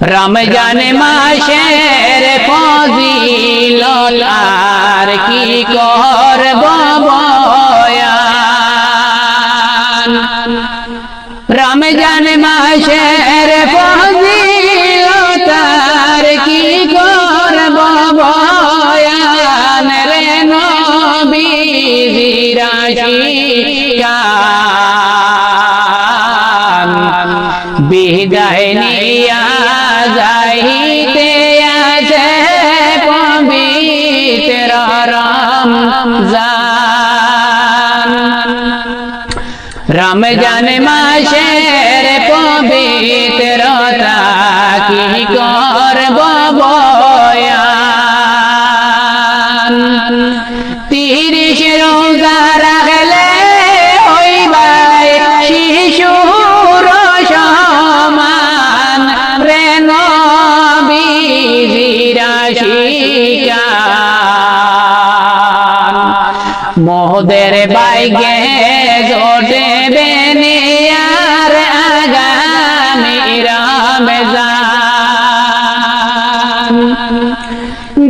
রমজান মাসের ফজিলত আর কি করব বয়ান? রমজান মাসের রমজান। রমজান মাসের পবিত্রতা কি করব বয়ান? তিরিশ রোজা রাখলে হইবাই শিশুর সমান। রে নবীজিরা শিকার মোহদের বাইগে জোটে বেনিয়ার আগামী রমজান।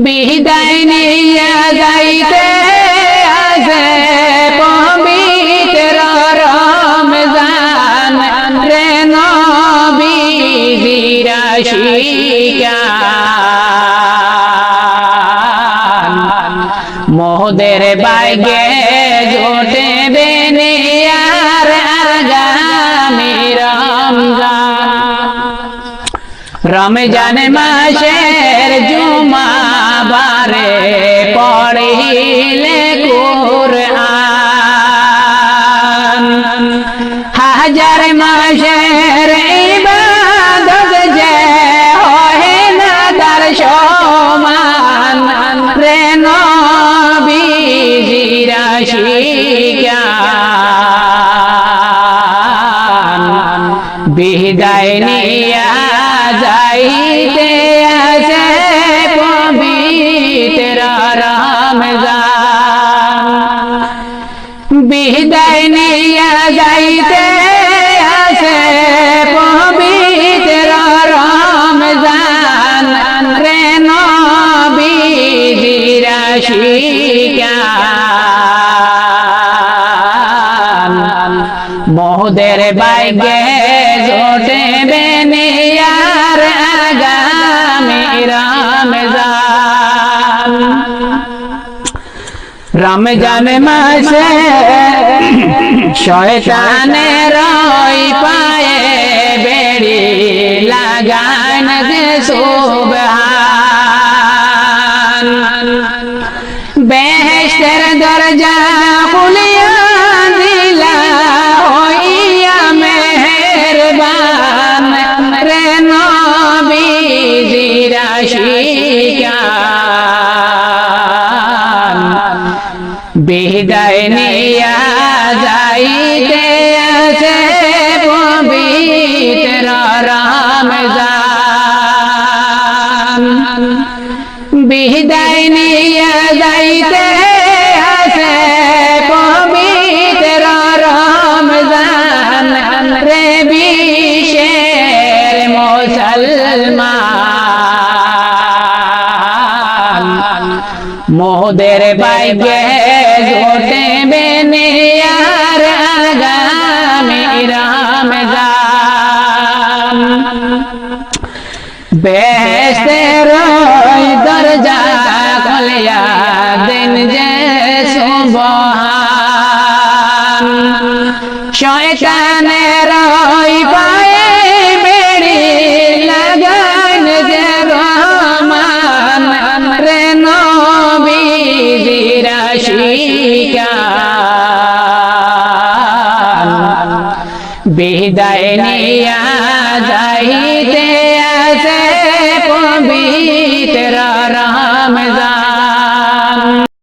বিদায় নিয়ে যাইতে আছে পবিত্র রমজান। রে নবীর শিকার মোহদের বাইগে জোটে বেনিয়ার আগামী রমজান। রমজান মাসের জুমা বারে পড়িলে কুরআন। হাজার মাসের ইবাদত যে হয় না তার নবীজিরা শিকার বিদায় নিয়া যাইতে আছে পবিত্র রমজান বিদায় নিয়া যাইতে মোহদের বাইগে জোটে বেনিয়ার আগামী রমজান। রমজান মাসে শয়তানের রই পায়ে বেড়ি লাগান যে সুবহান। বেহেশতের দরজা খুলিয়া বিদায় নিয়া যাইতে আছে পবিত্র রমজান। বিদায় নিয়া যাইতে আছে পবিত্র রমজান। রে বিশের মুসলমান। মোদের বাইগে জোটে বেনিয়ার আগামী রাম বেহেশতের ওই দরজা খলিয়া দিন যে সুবহান। শয়তানের বিদায় নিয়া যাইতে আসে পবিত্র রমজান।